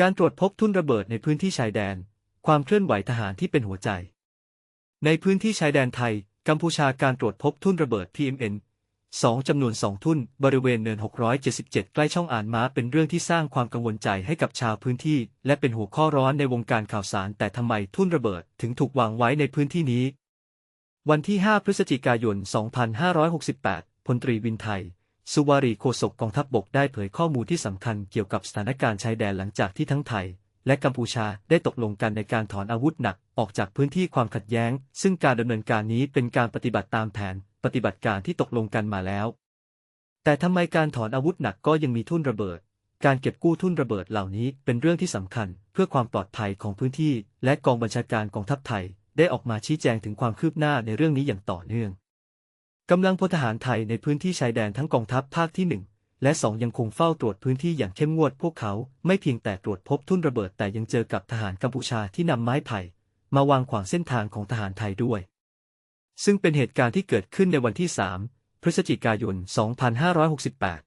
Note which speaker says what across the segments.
Speaker 1: การตรวจพบทุ่นระเบิดในพื้นที่ชายแดน ความเคลื่อนไหวทหารที่เป็นหัวใจ ในพื้นที่ชายแดนไทย กัมพูชาการตรวจพบทุ่นระเบิด PMN 2 จำนวน 2 ทุ่น บริเวณเนิน 677 ใกล้ช่องอ่านม้าเป็นเรื่องที่สร้างความกังวลใจให้กับชาวพื้นที่ และเป็นหัวข้อร้อนในวงการข่าวสาร แต่ทำไมทุ่นระเบิดถึงถูกวางไว้ในพื้นที่นี้ วันที่ 5 พฤศจิกายน 2568 พลตรีวินไทย สุวารีโฆษกกองทัพบบกได้เผยข้อมูลที่สำคัญเกี่ยวกับสถานการณ์ชายแดนหลังจากที่ทั้งไทย และกัมพูชาได้ตกลงกันในการถอนอาวุธหนักออกจากพื้นที่ความขัดแย้ง ซึ่งการดำเนินการนี้เป็นการปฏิบัติตามแผน ปฏิบัติการที่ตกลงกันมาแล้ว แต่ทำไมการถอนอาวุธหนักก็ยังมีทุ่นระเบิด การเก็บกู้ทุ่นระเบิดเหล่านี้เป็นเรื่องที่สำคัญ เพื่อความปลอดภัยของพื้นที่ และกองบัญชาการกองทัพไทย ได้ออกมาชี้แจงถึงความคืบหน้าในเรื่องนี้อย่างต่อเนื่อง กำลังพลทหารไทยในพื้นที่ชายแดนทั้งกองทัพภาคที่ 1 และ 2 ยังคงเฝ้าตรวจพื้นที่อย่างเข้มงวดพวกเขาไม่เพียงแต่ตรวจพบทุ่นระเบิดแต่ยังเจอกับทหารกัมพูชาที่นำไม้ไผ่มาวางขวางเส้นทางของทหารไทยด้วย ซึ่งเป็นเหตุการณ์ที่เกิดขึ้นในวันที่ 3 พฤศจิกายน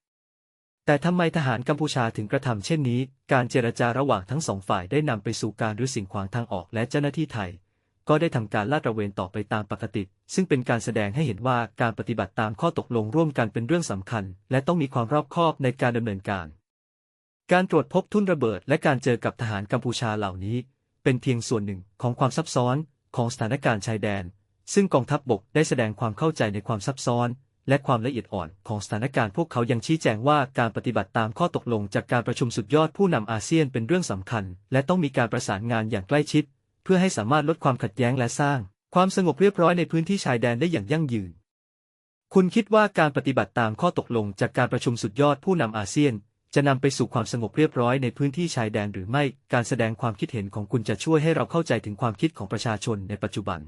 Speaker 1: 2568 แต่ทำไมทหารกัมพูชาถึงกระทำเช่นนี้ การเจรจาระหว่างทั้งสองฝ่ายได้นำไปสู่การรื้อสิ่งขวางทางออกและเจ้าหน้าที่ไทย ก็ได้ทำการลาดตระเวนต่อไปตามปกติ ซึ่งเป็นการแสดงให้เห็นว่าการปฏิบัติตามข้อตกลงร่วมกันเป็นเรื่องสำคัญ และต้องมีความรอบคอบในการดำเนินการ การตรวจพบทุ่นระเบิด และการเจอกับทหารกัมพูชาเหล่านี้ เป็นเพียงส่วนหนึ่งของความซับซ้อนของสถานการณ์ชายแดน ซึ่งกองทัพบบกได้แสดงความเข้าใจในความซับซ้อนและความละเอียดอ่อนของสถานการณ์พวกเขายังชี้แจงว่าการปฏิบัติตามข้อตกลงจากการประชุมสุดยอดผู้นำอาเซียนเป็นเรื่องสำคัญ และต้องมีการประสานงานอย่างใกล้ชิด เพื่อให้สามารถลดความขัดแย้งและสร้าง ความสงบเรียบร้อยในพื้นที่ชายแดนได้อย่างยั่งยืน คุณคิดว่าการปฏิบัติตามข้อตกลงจากการประชุมสุดยอดผู้นำอาเซียน จะนำไปสู่ความสงบเรียบร้อยในพื้นที่ชายแดนหรือไม่ การแสดงความคิดเห็นของคุณจะช่วยให้เราเข้าใจถึงความคิดของประชาชนในปัจจุบัน